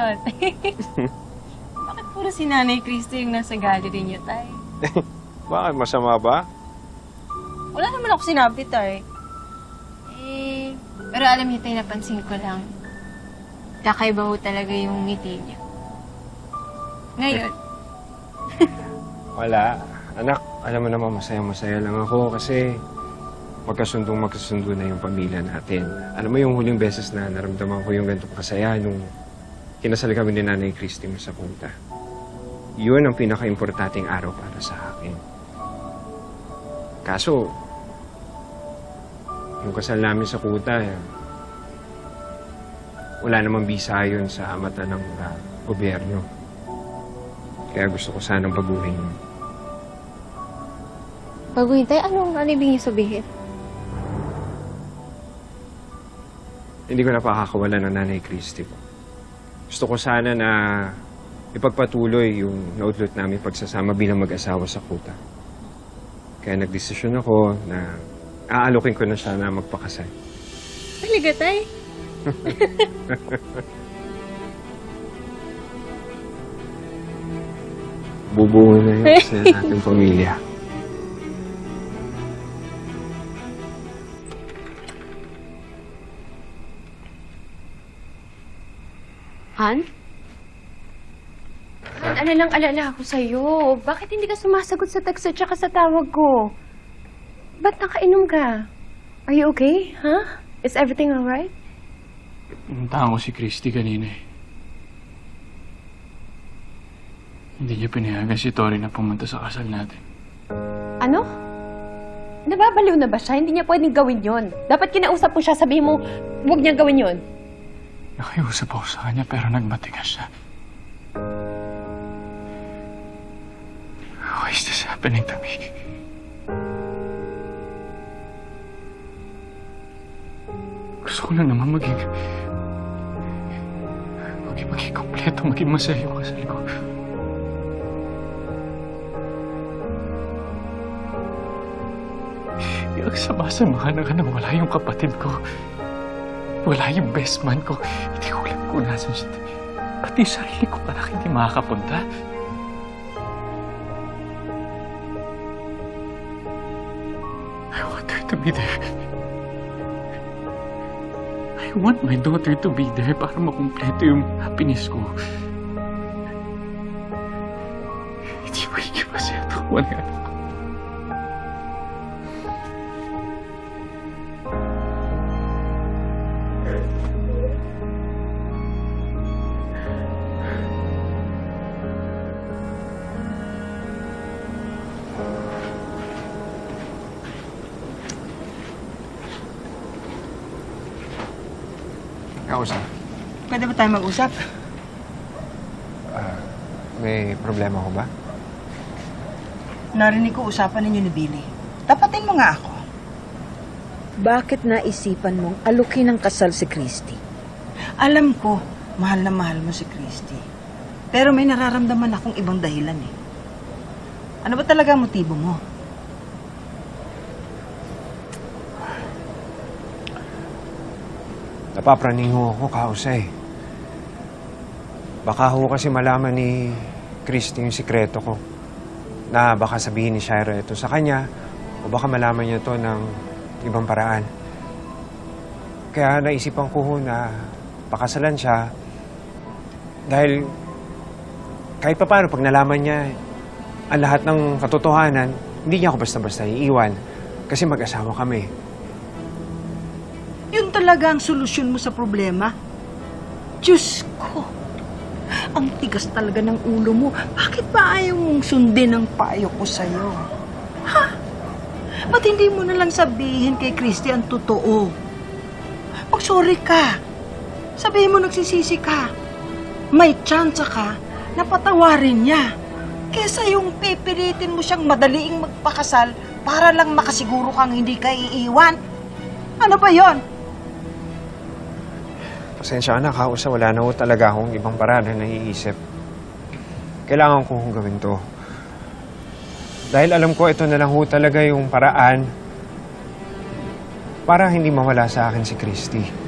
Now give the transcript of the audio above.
Tatay. Bakit puro si Nanay Christy yung nasa gallery niyo, tay? Bakit? Masama ba? Wala naman ako sinabi, tay. Eh, pero alam niyo, tay, napansin ko lang. Kakaiba ho talaga yung ngiti niya. Ngayon, Wala. Anak, alam mo naman masaya-masaya lang ako kasi magkasundong magkasundo na yung pamilya natin. Alam mo yung huling beses na naramdaman ko yung ganitong kasaya nung kinasal kami ni Nanay Christy mo sa punta. Yun ang pinaka-importanting araw para sa akin. Kaso, yung kasal namin sa kuta, eh, wala namang bisa yun sa mata ng ah, gobyerno. Kaya gusto ko sanang baguhin yun. baguhin tayo, anong ano ibig niyo sabihin? Hindi ko napakakawala ng Nanay Christy po. Gusto ko sana na ipagpatuloy yung nautlot namin pagsasama bilang mag-asawa sa kuta. Kaya nagdesisyon ako na aalokin ko na siya na magpakasal. Talaga, tay? Bubuo na yun sa ating pamilya. Han? Han, alalang alala ako sa'yo. Bakit hindi ka sumasagot sa text at saka sa tawag ko? Ba't nakainom ka? Are you okay? Huh? Is everything alright? Puntahan ko si Christy kanina eh. Hindi niya pinayagan si Tori na pumunta sa kasal natin. Ano? Nababaliw na ba siya? Hindi niya pwedeng gawin yon. Dapat kinausap mo siya, sabihin mo, huwag niyang gawin yon. Nakiusap ako sa kanya pero nagmatigas siya. Why is this happening to me? Gusto ko lang naman maging... Maging, maging kompleto, maging masaya yung kasal ko. Yung sama-samahan na ka na wala yung kapatid ko. Wala yung best man ko. Hindi ko alam kung nasan siya. Pati sarili ko anak hindi makakapunta. I want her to be there. I want my daughter to be there para makumpleto yung happiness ko. Hindi ko ikiwasaya ito kung Kausap, Pwede ba tayo mag-usap? may problema ko ba? Narinig ko usapan ninyo ni Billy. Tapatin mo nga ako. Bakit naisipan mong alukin ng kasal si Christy? Alam ko, mahal na mahal mo si Christy. Pero may nararamdaman akong ibang dahilan eh. Ano ba talaga ang motibo mo? Napapraning ho ako, kausay. Baka ho kasi malaman ni Christy yung sikreto ko. Na baka sabihin ni Shira ito sa kanya, o baka malaman niya to ng ibang paraan. Kaya naisipan ko ho na pakasalan siya dahil kahit pa paano pag nalaman niya ang lahat ng katotohanan, hindi niya ako basta-basta iiwan kasi mag-asawa kami. Talaga ang solusyon mo sa problema? Diyos ko! Ang tigas talaga ng ulo mo. Bakit ba ayaw mong sundin ang payo ko sa'yo? Ha? Ba't hindi mo na lang sabihin kay Christy ang totoo? Mag-sorry ka. Sabihin mo nagsisisi ka. May chance ka na patawarin niya. Kesa yung pipilitin mo siyang madaliing magpakasal para lang makasiguro kang hindi ka iiwan. Ano ba yon? Pasensya ka na, Kausa. Wala na ho talaga akong ibang paraan na naiisip. Kailangan ko hong gawin to. Dahil alam ko ito na lang ho talaga yung paraan para hindi mawala sa akin si Christy.